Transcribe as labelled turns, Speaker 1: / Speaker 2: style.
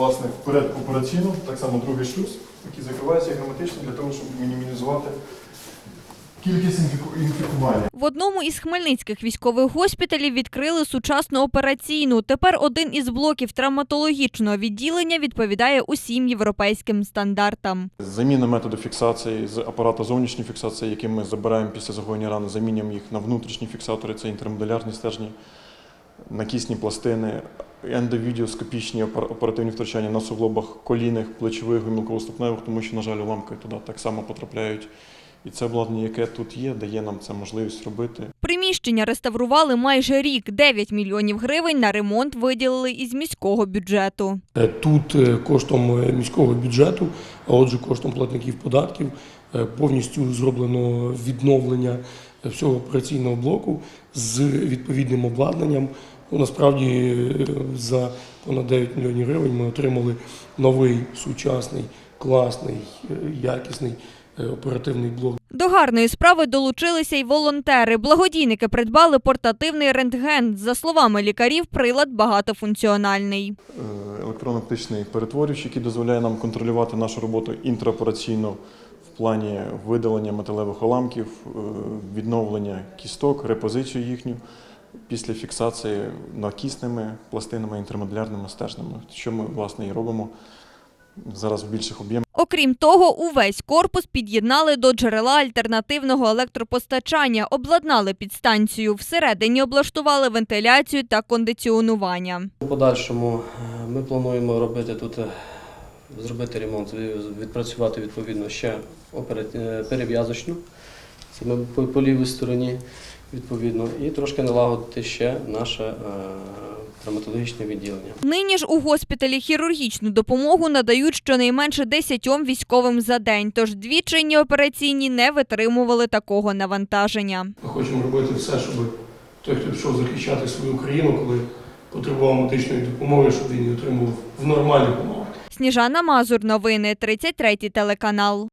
Speaker 1: власне вперед операційну, так само другий шлюз, який закривається герметично для того, щоб мінімізувати кількість інфікування.
Speaker 2: В одному із хмельницьких військових госпіталів відкрили сучасну операційну. Тепер один із блоків травматологічного відділення відповідає усім європейським стандартам.
Speaker 1: Заміна методу фіксації з апарату зовнішньої фіксації, який ми забираємо після загоєння рани, замінюємо їх на внутрішні фіксатори, це інтермодулярні стержні, накісні пластини, ендовідіоскопічні оперативні втручання на суглобах колінних, плечових, гомілково-ступневих, тому що, на жаль, уламки туди так само потрапляють. І це обладнання, яке тут є, дає нам це можливість робити.
Speaker 2: Приміщення реставрували майже рік. 9 мільйонів гривень на ремонт виділили із міського бюджету.
Speaker 3: Е, Тут е, коштом е, міського бюджету, а отже коштом платників податків, повністю зроблено відновлення всього операційного блоку з відповідним обладнанням. Ну, Насправді е, за понад 9 мільйонів гривень ми отримали новий сучасний, класний, е, якісний е, оперативний блок.
Speaker 2: До гарної справи долучилися й волонтери. Благодійники придбали портативний рентген. За словами лікарів, прилад багатофункціональний.
Speaker 1: Електронно-оптичний перетворювач, який дозволяє нам контролювати нашу роботу інтраопераційно в плані видалення металевих уламків, відновлення кісток, репозицію їхню після фіксації накісними пластинами інтермодулярними стержнями, що ми власне і робимо зараз в більших об'ємах.
Speaker 2: Окрім того, увесь корпус під'єднали до джерела альтернативного електропостачання, обладнали підстанцію. Всередині облаштували вентиляцію та кондиціонування.
Speaker 4: У подальшому е, ми плануємо робити тут, е, зробити ремонт, відпрацювати відповідно ще е, перев'язочну, це ми по лівій стороні відповідно, і трошки налагодити ще наше е, травматологічне відділення.
Speaker 2: Нині ж у госпіталі хірургічну допомогу надають щонайменше 10 військовим за день, тож дві чинні операційні не витримували такого навантаження.
Speaker 3: Ми хочемо робити все, щоб той, хто пішов захищати свою країну, коли потребував медичної допомоги, щоб він її отримував в нормальних умовах.
Speaker 2: Сніжана Мазур, новини 33 телеканал.